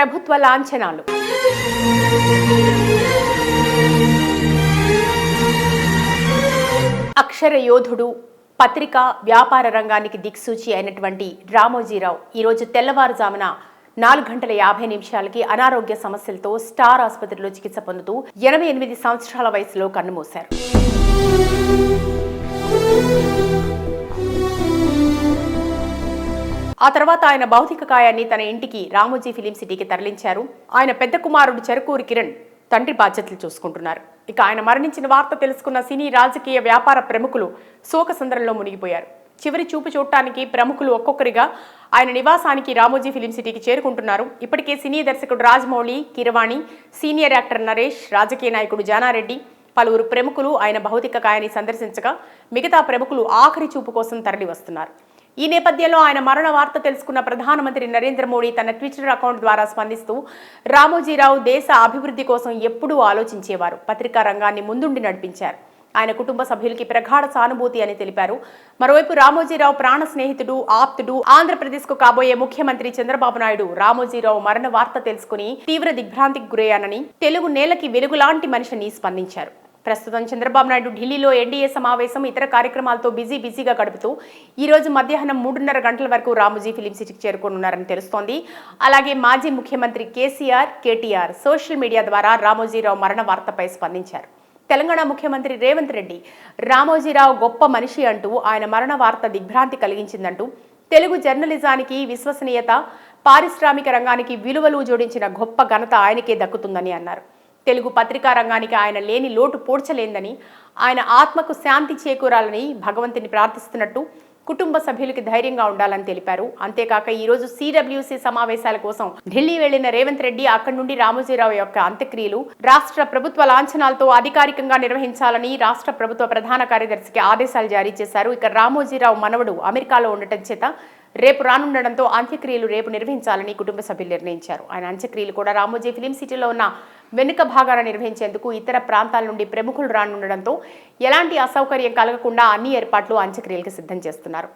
ప్రభుత్వ లాంఛనాలు. అక్షర యోధుడు పత్రిక వ్యాపార రంగానికి దిక్సూచి అయినటువంటి రామోజీరావు ఈరోజు తెల్లవారుజామున నాలుగు గంటల యాభై నిమిషాలకి అనారోగ్య సమస్యలతో స్టార్ ఆసుపత్రిలో చికిత్స పొందుతూ ఎనభై ఎనిమిది సంవత్సరాల వయసులో కన్నుమూశారు. ఆ తర్వాత ఆయన భౌతిక కాయాన్ని తన ఇంటికి రామోజీ ఫిలిం సిటీకి తరలించారు. ఆయన పెద్ద కుమారుడు చెరుకూరి కిరణ్ తండ్రి బాధ్యతలు చూసుకుంటున్నారు. ఇక ఆయన మరణించిన వార్త తెలుసుకున్న సినీ రాజకీయ వ్యాపార ప్రముఖులు శోకసంద్రంలో మునిగిపోయారు. చివరి చూపు చూడటానికి ప్రముఖులు ఒక్కొక్కరిగా ఆయన నివాసానికి రామోజీ ఫిలిం సిటీకి చేరుకుంటున్నారు. ఇప్పటికే సినీ దర్శకుడు రాజమౌళి కిరవాణి సీనియర్ యాక్టర్ నరేష్ రాజకీయ నాయకుడు జానారెడ్డి పలువురు ప్రముఖులు ఆయన భౌతిక కాయాన్ని సందర్శించగా మిగతా ప్రముఖులు ఆఖరి చూపు కోసం తరలి వస్తున్నారు ఈ నేపథ్యంలో ఆయన మరణ వార్త తెలుసుకున్న ప్రధానమంత్రి నరేంద్ర మోడీ తన ట్విట్టర్ అకౌంట్ ద్వారా స్పందిస్తూ రామోజీరావు దేశ అభివృద్ధి కోసం ఎప్పుడూ ఆలోచించేవారు. పత్రికా రంగాన్ని ముందుండి నడిపించారు. ఆయన కుటుంబ సభ్యులకి ప్రగాఢ సానుభూతి అని తెలిపారు. మరోవైపు రామోజీరావు ప్రాణ స్నేహితుడు ఆప్తుడు ఆంధ్రప్రదేశ్కు కాబోయే ముఖ్యమంత్రి చంద్రబాబు నాయుడు రామోజీరావు మరణ వార్త తెలుసుకుని తీవ్ర దిగ్భ్రాంతికి గురయ్యానని తెలుగు నేలకి వెలుగులాంటి మనిషిని స్పందించారు. ప్రస్తుతం చంద్రబాబు నాయుడు ఢిల్లీలో ఎన్డీఏ సమావేశం ఇతర కార్యక్రమాలతో బిజీ బిజీగా గడుపుతూ ఈ రోజు మధ్యాహ్నం మూడున్నర గంటల వరకు రామోజీ ఫిలిం సిటీకి చేరుకోనున్నారని తెలుస్తోంది. అలాగే మాజీ ముఖ్యమంత్రి కేసీఆర్ కేటీఆర్ సోషల్ మీడియా ద్వారా రామోజీరావు మరణ వార్తపై స్పందించారు. తెలంగాణ ముఖ్యమంత్రి రేవంత్ రెడ్డి రామోజీరావు గొప్ప మనిషి అంటూ ఆయన మరణ వార్త దిగ్భ్రాంతి కలిగించిందంటూ తెలుగు జర్నలిజానికి విశ్వసనీయత పారిశ్రామిక రంగానికి విలువలు జోడించిన గొప్ప ఘనత ఆయనకే దక్కుతుందని అన్నారు. తెలుగు పత్రికా రంగానికి ఆయన లేని లోటు పూడ్చలేందని ఆయన ఆత్మకు శాంతి చేకూరాలని భగవంతుని ప్రార్థిస్తున్నట్టు కుటుంబ సభ్యులకి ధైర్యంగా ఉండాలని తెలిపారు. అంతేకాక ఈరోజు సిడబ్ల్యూసీ సిడబ్ల్యూసి సమావేశాల కోసం ఢిల్లీ వెళ్ళిన రేవంత్ రెడ్డి అక్కడి నుండి రామోజీరావు యొక్క అంత్యక్రియలు రాష్ట్ర ప్రభుత్వ లాంఛనాలతో అధికారికంగా నిర్వహించాలని రాష్ట్ర ప్రభుత్వ ప్రధాన కార్యదర్శికి ఆదేశాలు జారీ చేశారు. ఇక రామోజీరావు మనవడు అమెరికాలో ఉండటం చేత రేపు రానుండడంతో అంత్యక్రియలు రేపు నిర్వహించాలని కుటుంబ సభ్యులు నిర్ణయించారు. ఆయన అంత్యక్రియలు కూడా రామోజీ ఫిలిం సిటీలో ఉన్న వెనుక భాగాన నిర్వహించేందుకు ఇతర ప్రాంతాల నుండి ప్రముఖులు రానుండడంతో ఎలాంటి అసౌకర్యం కలగకుండా అన్ని ఏర్పాట్లు అంత్యక్రియలకు సిద్ధం చేస్తున్నారు.